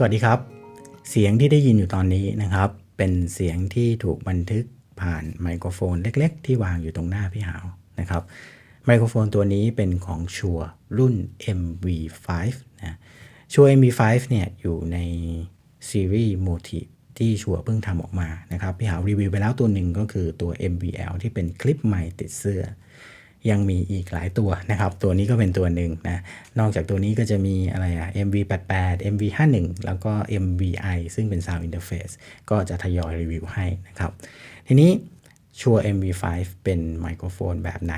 สวัสดีครับ เสียงที่ได้ยินอยู่ตอนนี้นะครับ เป็นเสียงที่ถูกบันทึกผ่านไมโครโฟนเล็ก ๆ ที่วางอยู่ตรงหน้าพี่หาวนะครับไมโครโฟนตัวนี้เป็นของชัวรุ่น MV5 นะชัว MV5 เนี่ยอยู่ในซีรีส์ Motive ที่ชัวเพิ่งทำออกมานะครับพี่หาวรีวิวไปแล้วตัวหนึ่งก็คือตัว MVL ที่เป็นคลิปใหม่ติดเสื้อ ยังมีอีกหลายตัวนะครับ ตัวนี้ก็เป็นตัวหนึ่งนะ นอกจากตัวนี้ก็จะมีอะไรอะ MV88 MV51 แล้วก็ MVI ซึ่งเป็น Sound Interface ก็จะทยอยรีวิวให้นะครับ ทีนี้ชัว MV5 เป็นไมโครโฟนแบบไหน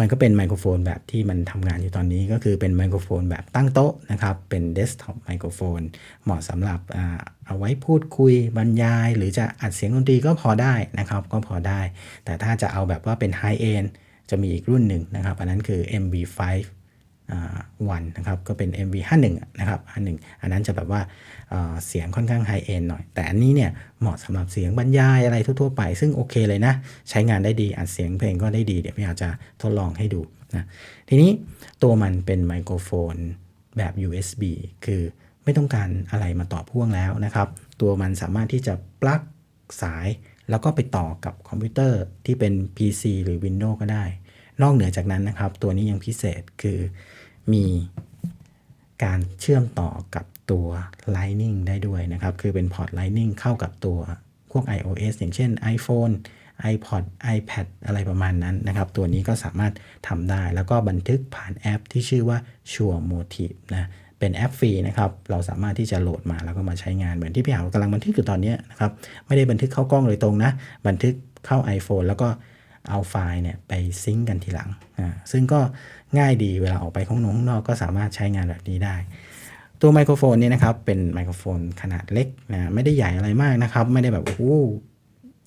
มันก็เป็นไมโครโฟนแบบที่มันทำงานอยู่ตอนนี้ก็คือเป็นไมโครโฟนแบบตั้งโต๊ะนะครับ เป็นเดสก์ท็อปไมโครโฟน เหมาะสำหรับเอาไว้พูดคุยบรรยาย หรือจะอัดเสียงดนตรีก็พอได้นะครับ ก็พอได้ แต่ถ้าจะเอาแบบว่าเป็นไฮเอน จะมีอีกรุ่นหนึ่งนะครับ อันนั้นคือ MV5 วันนะครับก็เป็น MV 51 นะครับ51 อันนั้นจะแบบว่าเเสียงค่อนข้างไฮเอนหน่อย แต่อันนี้เนี่ยเหมาะสำหรับเสียงบรรยายอะไรทั่วๆไป ซึ่งโอเคเลยนะ ใช้งานได้ดี อัดเสียงเพลงก็ได้ดี เดี๋ยวพี่อาจจะทดลองให้ดูนะทีนี้ตัวมันเป็นไมโครโฟนแบบ USB คือไม่ต้องการอะไรมาต่อพ่วงแล้วนะครับ ตัวมันสามารถที่จะปลั๊กสาย แล้วก็ไปต่อกับคอมพิวเตอร์ที่เป็น PC หรือ Windows ก็ได้ นอกเหนือจากนั้นนะครับ ตัวนี้ยังพิเศษคือมีการเชื่อมต่อกับตัว Lightning ได้ด้วยนะครับ คือเป็นพอร์ต Lightning เข้ากับตัวพวก iOS อย่างเช่น iPhone iPod iPad อะไรประมาณนั้นนะครับ ตัวนี้ก็สามารถทำได้แล้วก็บันทึกผ่านแอปที่ชื่อว่า Sure Motive นะ เป็นแอปฟรีนะครับเราสามารถที่จะโหลดมาแล้วก็มาใช้งานเหมือนที่พี่หาวกำลังบันทึกอยู่ตอนนี้นะครับไม่ได้บันทึกเข้ากล้องโดยตรงนะ บันทึกเข้า iPhone แล้วก็เอาไฟล์เนี่ยไปซิงก์กันทีหลังอ่าซึ่งก็ง่ายดีเวลาออกไปข้างนอกข้างนอกก็สามารถใช้งานแบบนี้ได้ ตัวไมโครโฟนเนี่ยนะครับเป็นไมโครโฟนขนาดเล็กนะไม่ได้ใหญ่อะไรมากนะครับ ไม่ได้แบบโอ้โห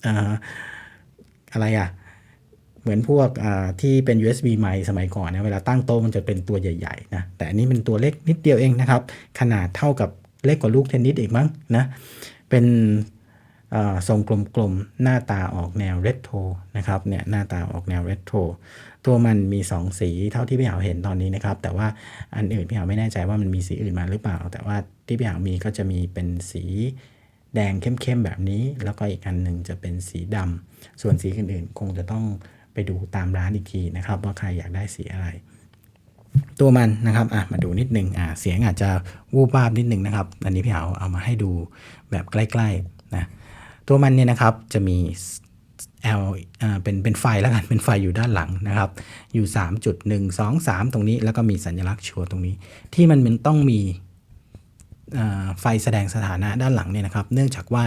อ่าอะไรอะ เหมือนพวกที่เป็น USB ไมค์สมัยก่อนนะเวลาตั้งโต๊ะมันจะเป็นตัวใหญ่ๆนะแต่อันนี้เป็นตัวเล็กนิดเดียวเองนะครับ ขนาดเท่ากับเล็กกว่าลูกเทนนิสอีกมั้งนะเป็นทรงกลมๆ หน้าตาออกแนวเรโทรนะครับเนี่ยหน้าตาออกแนวเรโทรตัวมันมี 2 สีเท่าที่พี่หาวเห็นตอนนี้นะครับ แต่ว่าอันอื่นพี่หาวไม่แน่ใจว่ามันมีสีอื่นมาหรือเปล่า แต่ว่าที่พี่หาวมีก็จะมีเป็นสีแดงเข้มๆแบบนี้ แล้วก็อีกอันหนึ่งจะเป็นสีดำส่วนสีอื่นๆ คงจะต้อง ไปดูตามร้านอีกทีนะครับ ว่าใครอยากได้สีอะไร ตัวมันนะครับอะมาดูนิดนึงอะเสียงอาจจะวูบวาบนิดนึงนะครับ อันนี้พี่หาเอามาให้ดูแบบใกล้ๆนะตัวมันเนี่ยนะครับจะมี L อ่าเป็นเป็นไฟแล้วกันเป็นไฟอยู่ด้านหลังนะครับ อยู่ 3.1 2 3 ตรงนี้แล้วก็มีสัญลักษณ์ชัวร์ตรงนี้ ที่มันมันต้องมีไฟแสดงสถานะด้านหลังเนี่ยนะครับ เนื่องจากว่า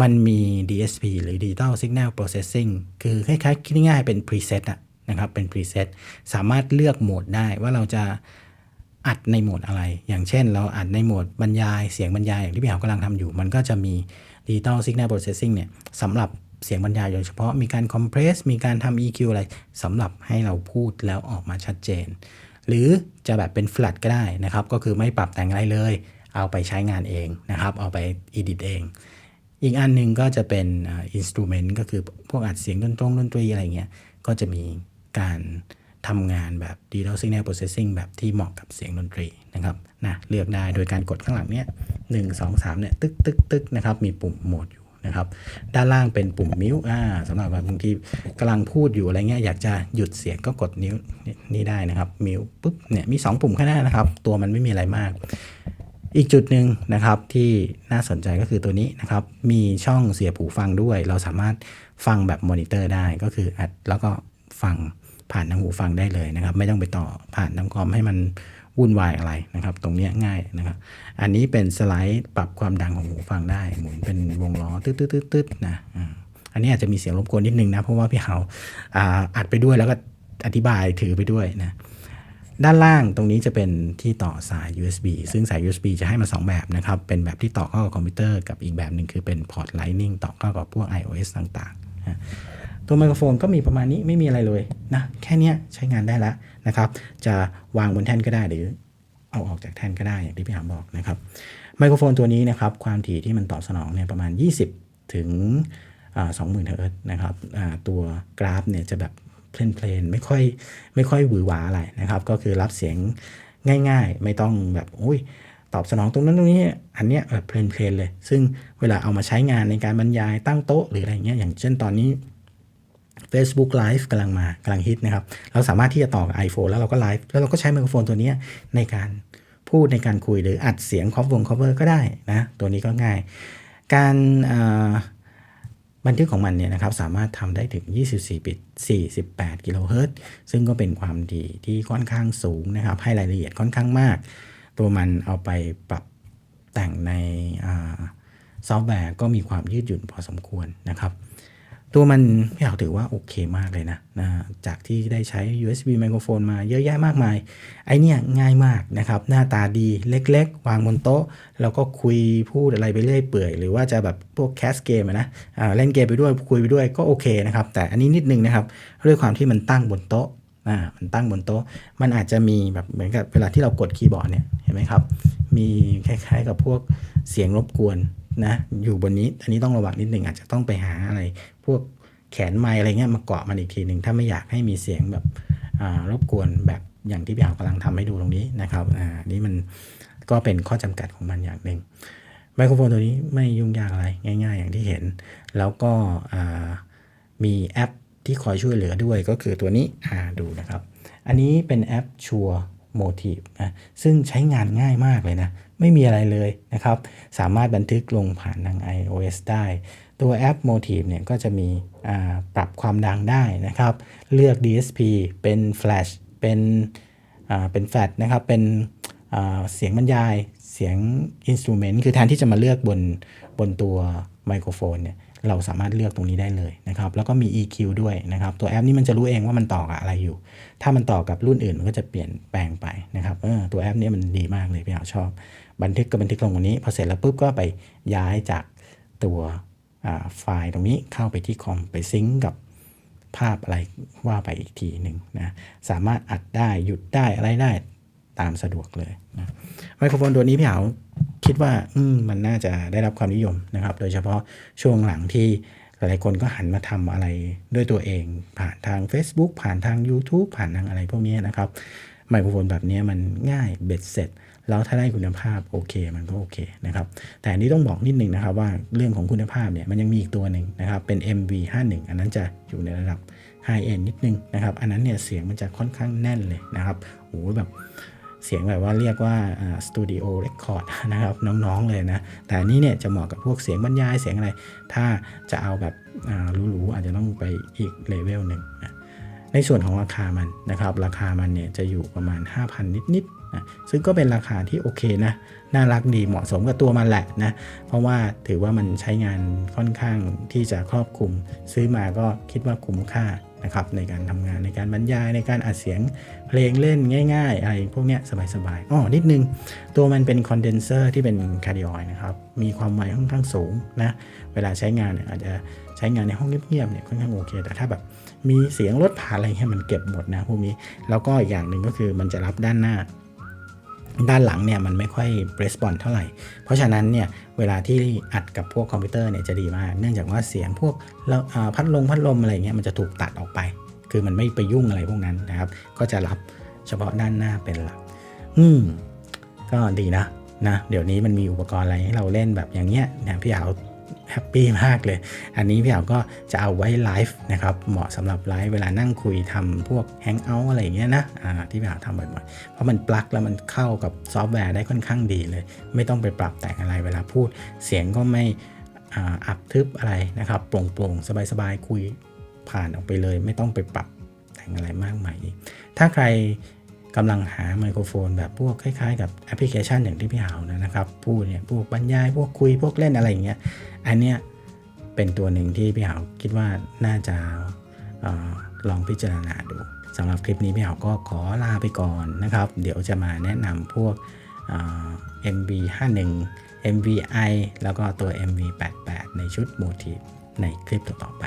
มันมี DSP หรือ Digital Signal Processing คือคล้ายๆคิดง่ายๆเป็น preset อะนะครับเป็น preset สามารถเลือกโหมดได้ว่าเราจะอัดในโหมดอะไร อย่างเช่น เราอัดในโหมดบรรยาย เสียงบรรยายอย่างที่พี่เหากำลังทำอยู่ มันก็จะมี Digital Signal Processing เนี่ยสำหรับเสียงบรรยายโดยเฉพาะมีการ compress มีการทำ EQ อะไรสำหรับให้เราพูดแล้วออกมาชัดเจน หรือจะแบบเป็น flat ก็ได้นะครับ ก็คือไม่ปรับแต่งอะไรเลย เอาไปใช้งานเองนะครับ เอาไป edit เอง อีกอันหนึ่งก็จะเป็นอินสตูเมนต์ก็คือพวกอัดเสียงดนตรงดนตรีอะไรเงี้ย ก็จะมีการทำงานแบบ Digital Signal Processing แบบที่เหมาะกับเสียงดนตรีนะครับนะเลือกได้โดยการกดข้างหลังเนี้ยหนึ่งสองสามเนี่ยตึกตึกตึกนะครับ มีปุ่มโหมดอยู่นะครับ ด้านล่างเป็นปุ่มมิวอ่าสำหรับแบบบางทีกำลังพูดอยู่อะไรเงี้ยอยากจะหยุดเสียงก็กดนิ้วนี่ได้นะครับมิวปุ๊บเนี่ยมี 2 ปุ่มแค่นั้นนะครับ ตัวมันไม่มีอะไรมาก อีกจุดหนึ่งนะครับที่น่าสนใจก็คือตัวนี้นะครับ มีช่องเสียบหูฟังด้วย เราสามารถฟังแบบมอนิเตอร์ได้ก็คืออัดแล้วก็ฟังผ่านทางหูฟังได้เลยนะครับ ไม่ต้องไปต่อผ่านทางคอมให้มันวุ่นวายอะไรนะครับ ตรงเนี้ยง่ายนะครับ อันนี้เป็นสไลด์ปรับความดังของหูฟังได้หมุนเป็นวงล้อตึ๊ดตึ๊ดตึ๊ดนะอันนี้อาจจะมีเสียงรบกวนนิดนึงนะเพราะว่าพี่เขาอ่าอัดไปด้วยแล้วก็อธิบายถือไปด้วยนะ ด้านล่างตรงนี้จะเป็นที่ต่อสาย USB ซึ่งสาย USB จะให้มา 2 แบบนะครับ เป็นแบบที่ต่อเข้ากับคอมพิวเตอร์กับอีกแบบหนึ่งคือเป็นพอร์ต Lightning ต่อเข้ากับพวก iOS ต่างๆ ตัวไมโครโฟนก็มีประมาณนี้ไม่มีอะไรเลยนะแค่นี้ใช้งานได้แล้วนะครับ จะวางบนแท่นก็ได้หรือเอาออกจากแท่นก็ได้อย่างที่พี่หามบอกนะครับไมโครโฟนตัวนี้นะครับความถี่ที่มันตอบสนองเนี่ยประมาณ 20 ถึงสองหมื่นเฮิร์ตซ์นะครับตัวกราฟเนี่ยจะแบบ เพลนๆไม่ค่อยไม่ค่อยหวือหวาอะไรนะครับ ก็คือรับเสียงง่าย ๆ ไม่ต้องแบบโอ้ยตอบสนองตรงนั้นตรงนี้อันเนี้ยแบบเพลนๆเลย ซึ่งเวลาเอามาใช้งานในการบรรยายตั้งโต๊ะหรืออะไรเงี้ยอย่างเช่นตอนนี้ Facebook Live กำลังมากำลังฮิตนะครับ เราสามารถที่จะต่อกับ iPhone แล้วเราก็ไลฟ์แล้วเราก็ใช้ไมโครโฟนตัวนี้ในการพูดในการคุยหรืออัดเสียงครอฟวงคอเวอร์ก็ได้นะ ตัวนี้ก็ง่าย การอ่า บันทึกของมันเนี่ยนะครับสามารถทำได้ถึง 24 บิต 48 กิโลเฮิรตซ์ซึ่งก็เป็นความดีที่ค่อนข้างสูงนะครับ ให้รายละเอียดค่อนข้างมาก ตัวมันเอาไปปรับแต่งในอซอฟต์แวร์ก็มีความยืดหยุ่นพอสมควรนะครับ ตัวมันพี่เอาถือว่าโอเคมากเลยนะนะ จากที่ได้ใช้ USB ไมโครโฟนมาเยอะแยะมากมาย ไอเนี่ยง่ายมากนะครับ หน้าตาดีเล็กๆ วางบนโต๊ะ แล้วก็คุยพูดอะไรไปเรื่อยเปื่อย หรือว่าจะแบบพวกแคสเกมนะเล่นเกมไปด้วยคุยไปด้วยก็โอเคนะครับ แต่อันนี้นิดนึงนะครับด้วยความที่มันตั้งบนโต๊ะอ่ามันตั้งบนโต๊ะ มันอาจจะมีแบบเหมือนกับเวลาที่เรากดคีย์บอร์ดเนี่ยเห็นไหมครับ มีคล้ายๆกับพวกเสียงรบกวนนะอยู่บนนี้อันนี้ต้องระวังนิดหนึ่งอาจจะต้องไปหาอะไร วกแขนไม้อะไรเงี้ยมาเกาะมันอีกทีหนึ่งถ้าไม่อยากให้มีเสียงแบบรบกวนแบบอย่างที่พี่เอาวกำลังทำให้ดูตรงนี้นะครับอ่านี่มันก็เป็นข้อจำกัดของมันอย่างหนึ่งไมโครโฟนตัวนี้ไม่ยุ่งยากอะไรง่าย ๆ อย่างที่เห็น แล้วก็มีแอปที่คอยช่วยเหลือด้วยก็คือตัวนี้อ่าดูนะครับ อันนี้เป็นแอปชัว motif นะซึ่งใช้งานง่ายมากเลยนะ ไม่มีอะไรเลยนะครับ สามารถบันทึกลงผ่านทาง iOS ได้ ตัวแอป Motive เนี่ยก็จะมีปรับความดังได้นะครับ เลือก DSP เป็น Flash เป็นเป็นแฟลชนะครับ เป็น เสียงบรรยายเสียง Instrument คือแทนที่จะมาเลือกบนบนตัวไมโครโฟนเนี่ยเราสามารถเลือกตรงนี้ได้เลยนะครับแล้วก็มี EQ ด้วยนะครับ ตัวแอปนี้มันจะรู้เองว่ามันต่อกับอะไรอยู่ ถ้ามันต่อกับรุ่นอื่นมันก็จะเปลี่ยนแปลงไปนะครับเออตัวแอปนี้มันดีมากเลยพี่เอาชอบ บันทึกก็บันทึกลงตรงนี้ พอเสร็จแล้วปุ๊บก็ไปย้ายจากตัวไฟล์ตรงนี้เข้าไปที่คอมไปซิงก์กับภาพอะไรว่าไปอีกทีหนึ่งนะสามารถอัดได้หยุดได้อะไรได้ ตามสะดวกเลยนะไมโครโฟนตัวนี้พี่เอาคิดว่าอืมันน่าจะได้รับความนิยมนะครับ โดยเฉพาะช่วงหลังที่หลายๆคนก็หันมาทำอะไรด้วยตัวเอง ผ่านทาง Facebook ผ่านทาง YouTube ผ่านทางอะไรพวกนี้นะครับไมโครโฟนแบบนี้มันง่ายเบ็ดเสร็จ แล้วถ้าได้คุณภาพโอเคมันก็โอเคนะครับ แต่อันนี้ต้องบอกนิดนึงนะครับว่าเรื่องของคุณภาพเนี่ยมันยังมีอีกตัวหนึ่งนะครับ เป็น MV51 อันนั้นจะอยู่ในระดับ High End นิดนึงนะครับ อันนั้นเนี่ยเสียงมันจะค่อนข้างแน่นเลยนะครับโอ้โหแบบ เสียงแบบว่าเรียกว่าสตูดิโอเรคคอร์ดนะครับน้องๆเลยนะ แต่อันนี้เนี่ยจะเหมาะกับพวกเสียงบรรยายเสียงอะไร ถ้าจะเอาแบบหรูๆอาจจะต้องไปอีกเลเวลหนึ่งนะในส่วนของราคามันนะครับ ราคามันเนี่ยจะอยู่ประมาณ 5,000 นิดๆนะซึ่งก็เป็นราคาที่โอเคนะ น่ารักดีเหมาะสมกับตัวมันแหละนะ เพราะว่าถือว่ามันใช้งานค่อนข้างที่จะครอบคลุม ซื้อมาก็คิดว่าคุ้มค่า นะครับในการทำงานในการบรรยายในการอัดเสียงเพลงเล่นง่ายๆอะไรพวกเนี้ยสบายๆอ๋อนิดนึง ตัวมันเป็นคอนเดนเซอร์ที่เป็นคาร์ดิออยนะครับ มีความไวค่อนข้างสูงนะเวลาใช้งานเนี่ยอาจจะใช้งานในห้องเงียบๆเนี่ยค่อนข้างโอเค แต่ถ้าแบบมีเสียงรถผ่านอะไรเงี้ยมันเก็บหมดนะพวกนี้แล้วก็อีกอย่างหนึ่งก็คือมันจะรับด้านหน้าด้านหลังเนี่ยมันไม่ค่อย response เท่าไหร่ เพราะฉะนั้นเนี่ย เวลาที่อัดกับพวกคอมพิวเตอร์เนี่ยจะดีมาก เนื่องจากว่าเสียงพวกพัดลมพัดลมอะไรเงี้ยมันจะถูกตัดออกไป คือมันไม่ไปยุ่งอะไรพวกนั้นนะครับ ก็จะรับเฉพาะด้านหน้าเป็นหลัก อืม ก็ดีนะนะ เดี๋ยวนี้มันมีอุปกรณ์อะไรให้เราเล่นแบบอย่างเงี้ยนะพี่เอา แฮปปี้มากเลย อันนี้พี่เอาก็จะเอาไว้ไลฟ์นะครับ เหมาะสำหรับไลฟ์เวลานั่งคุยทำพวกแฮงเอาท์อะไรอย่างเงี้ยนะอ่าที่พี่เอาทำบ่อยๆ เพราะมันปลั๊กแล้วมันเข้ากับซอฟต์แวร์ได้ค่อนข้างดีเลย ไม่ต้องไปปรับแต่งอะไรเวลาพูด เสียงก็ไม่อ่าอับทึบอะไรนะครับโปร่งๆ สบายๆ คุยผ่านออกไปเลย ไม่ต้องไปปรับแต่งอะไรมากมายถ้าใคร กำลังหาไมโครโฟนแบบพวกคล้ายๆ กับแอปพลิเคชันอย่างที่พี่หาวนะครับพูดเนี่ยพวกบรรยายพวกคุยพวกเล่นอะไรอย่างเงี้ยอันเนี้ยเป็นตัวหนึ่งที่พี่หาวคิดว่าน่าจะออลองพิจารณาดูสำหรับคลิปนี้พี่หาวก็ขอลาไปก่อนนะครับ เดี๋ยวจะมาแนะนำพวก MV51 MVI แล้วก็ตัว MV88 ในชุดโมทีฟในคลิปต่อๆไป